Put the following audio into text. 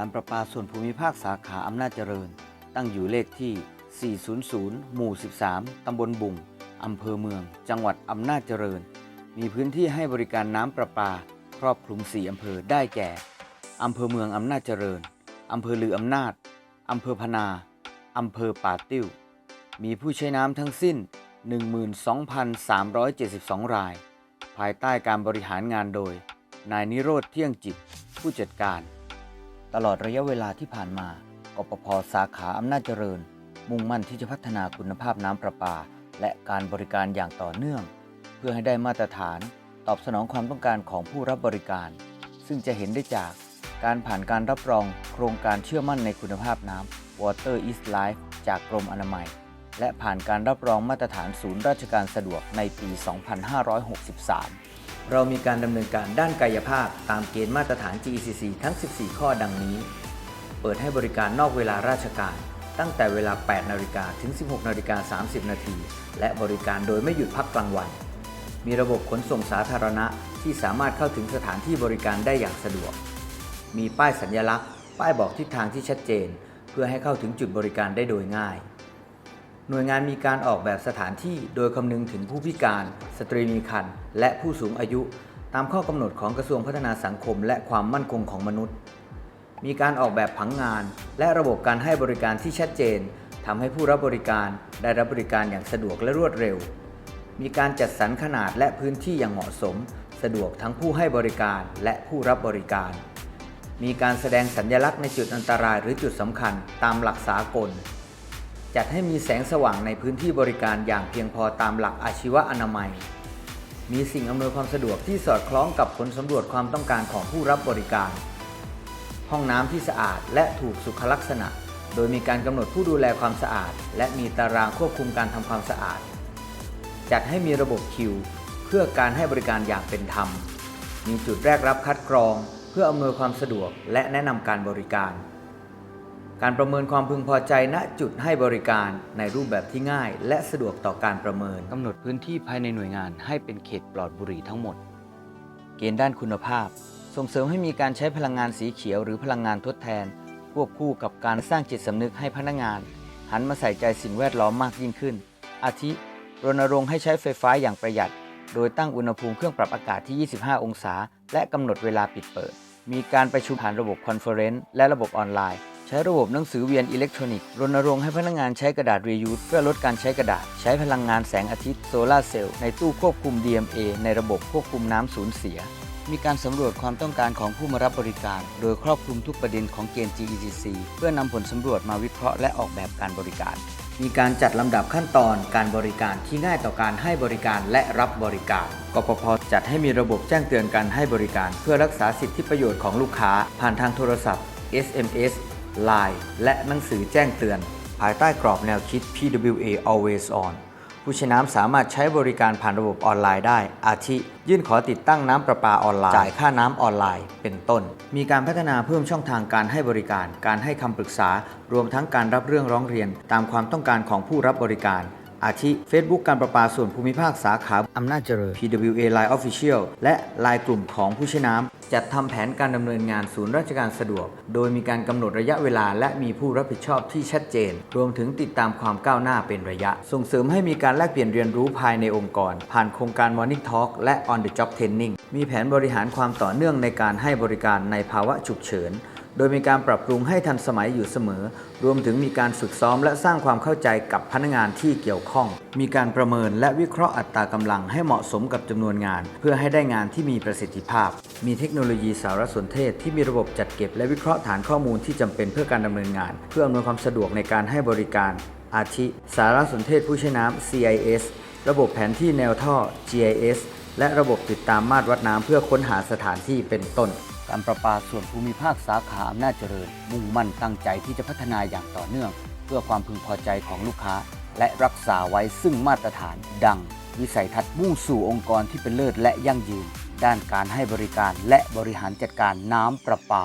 การประปาส่วนภูมิภาคสาขาอำนาจเจริญ ตั้งอยู่เลขที่ 400 หมู่ 13 ตำบลบุงอำเภอเมือง จังหวัดอำนาจเจริญ มีพื้นที่ให้บริการน้ำประปา ครอบคลุม 4 อำเภอได้แก่ อำเภอเมืองอำนาจเจริญ อำเภอลืออำนาจ อำเภอพนา อำเภอป่าติ้ว มีผู้ใช้น้ำทั้งสิ้น 12,372 ราย ภายใต้การบริหารงานโดย นายนิโรธเที่ยงจิต ผู้จัดการ ตลอดระยะเวลาที่ผ่านมากปพสาขาอำนาจเจริญ มุ่งมั่นที่จะพัฒนาคุณภาพน้ำประปา และการบริการอย่างต่อเนื่อง เพื่อให้ได้มาตรฐานตอบสนองความต้องการของผู้รับบริการ ซึ่งจะเห็นได้จากการผ่านการรับรองโครงการเชื่อมั่นในคุณภาพน้ำ Water is Life จากกรมอนามัย และผ่านการรับรองมาตรฐานศูนย์ราชการสะดวกในปี 2563 เรามีการดำเนินการด้านกายภาพตามเกณฑ์มาตรฐาน GECC ทั้ง 14 ข้อดังนี้ เปิดให้บริการนอกเวลาราชการ ตั้งแต่เวลา 8 นาฬิกาถึง 16 นาฬิกา 30 นาที และบริการโดยไม่หยุดพักกลางวัน มีระบบขนส่งสาธารณะที่สามารถเข้าถึงสถานที่บริการได้อย่างสะดวก มีป้ายสัญลักษณ์ ป้ายบอกทิศทางที่ชัดเจน เพื่อให้เข้าถึงจุดบริการได้โดยง่าย หน่วยงานมีการออกแบบสถานที่โดยคำนึงถึงผู้พิการ สตรีมีครรภ์และผู้สูงอายุ ตามข้อกำหนดของกระทรวงพัฒนาสังคม และความมั่นคงของมนุษย์ มีการออกแบบผังงาน และระบบการให้บริการที่ชัดเจนทำให้ผู้รับบริการได้รับบริการอย่างสะดวกและรวดเร็ว มีการจัดสรรขนาดและพื้นที่อย่างเหมาะสม สะดวกทั้งผู้ให้บริการและผู้รับบริการ มีการแสดงสัญลักษณ์ในจุดอันตรายหรือจุดสำคัญตามหลักสากล จัดให้มีแสงสว่างในพื้นที่บริการอย่างเพียงพอตามหลักอาชีวอนามัย มีสิ่งอำนวยความสะดวกที่สอดคล้องกับผลสำรวจความต้องการของผู้รับบริการ ห้องน้ำที่สะอาดและถูกสุขลักษณะ โดยมีการกำหนดผู้ดูแลความสะอาด และมีตารางควบคุมการทำความสะอาด จัดให้มีระบบคิว เพื่อการให้บริการอย่างเป็นธรรม มีจุดแรกรับคัดกรอง เพื่ออำนวยความสะดวกและแนะนำการบริการ การประเมินความพึงพอใจณจุดให้บริการในรูปแบบที่ง่าย และสะดวกต่อการประเมินกำหนดพื้นที่ภายในหน่วยงานให้เป็นเขตปลอดบุหรี่ทั้งหมด เกณฑ์ด้านคุณภาพ ส่งเสริมให้มีการใช้พลังงานสีเขียวหรือพลังงานทดแทน ควบคู่กับการสร้างจิตสำนึกให้พนักงาน หันมาใส่ใจสิ่งแวดล้อมมากยิ่งขึ้น อาทิ รณรงค์ให้ใช้ไฟฟ้าอย่างประหยัด โดยตั้งอุณหภูมิเครื่องปรับอากาศที่ 25 องศา และกำหนดเวลาปิดเปิด มีการประชุมผ่านระบบคอนเฟอเรนซ์และระบบออนไลน์ ใช้ระบบหนังสือเวียนอิเล็กทรอนิกส์รณรงค์ให้พนักงานใช้กระดาษรียูสเพื่อลดการใช้กระดาษ ใช้พลังงานแสงอาทิตย์โซลาร์เซลล์ในตู้ควบคุม DMA ในระบบควบคุมน้ำสูญเสีย มีการสำรวจความต้องการของผู้มารับบริการ โดยครอบคลุมทุกประเด็นของเกณฑ์ GECC เพื่อนำผลสำรวจมาวิเคราะห์และออกแบบการบริการ มีการจัดลำดับขั้นตอนการบริการที่ง่ายต่อการให้บริการและรับบริการ กปพจัดให้มีระบบแจ้งเตือนการให้บริการ เพื่อรักษาสิทธิประโยชน์ของลูกค้า ผ่านทางโทรศัพท์ SMS Line และหนังสือแจ้งเตือน ภายใต้กรอบแนวคิด PWA Always On ผู้ใช้น้ำสามารถใช้บริการผ่านระบบออนไลน์ได้ อาทิ ยื่นขอติดตั้งน้ำประปาออนไลน์ จ่ายค่าน้ำออนไลน์ เป็นต้น มีการพัฒนาเพิ่มช่องทางการให้บริการ การให้คำปรึกษา รวมทั้งการรับเรื่องร้องเรียน ตามความต้องการของผู้รับบริการ อาทิ Facebook การประปาส่วนภูมิภาคสาขาอำนาจเจริญ PWA Line Official และ Line กลุ่มของผู้ใช้น้ำ จัดทำแผนการดำเนินงานศูนย์ราชการสะดวก โดยมีการกำหนดระยะเวลา และมีผู้รับผิดชอบที่ชัดเจน รวมถึงติดตามความก้าวหน้าเป็นระยะ ส่งเสริมให้มีการแลกเปลี่ยนเรียนรู้ภายในองค์กร ผ่านโครงการ Morning Talk และ On the Job Training มีแผนบริหารความต่อเนื่องในการให้บริการในภาวะฉุกเฉิน โดยมีการปรับปรุงให้ทันสมัยอยู่เสมอ รวมถึงมีการฝึกซ้อมและสร้างความเข้าใจกับพนักงานที่เกี่ยวข้อง มีการประเมินและวิเคราะห์อัตรากำลังให้เหมาะสมกับจำนวนงาน เพื่อให้ได้งานที่มีประสิทธิภาพ มีเทคโนโลยีสารสนเทศที่มีระบบจัดเก็บและวิเคราะห์ฐานข้อมูลที่จำเป็นเพื่อการดำเนินงาน เพื่ออำนวยความสะดวกในการให้บริการ อาทิ สารสนเทศผู้ใช้น้ำ CIS ระบบแผนที่แนวท่อ GIS และระบบติดตามมาตรวัดน้ำเพื่อค้นหาสถานที่เป็นต้น การประปาส่วนภูมิภาคสาขาอำนาจเจริญ มุ่งมั่นตั้งใจที่จะพัฒนาอย่างต่อเนื่อง เพื่อความพึงพอใจของลูกค้า และรักษาไว้ซึ่งมาตรฐาน ดัง วิสัยทัศน์มุ่งสู่องค์กรที่เป็นเลิศและยั่งยืน ด้านการให้บริการและบริหารจัดการน้ำประปา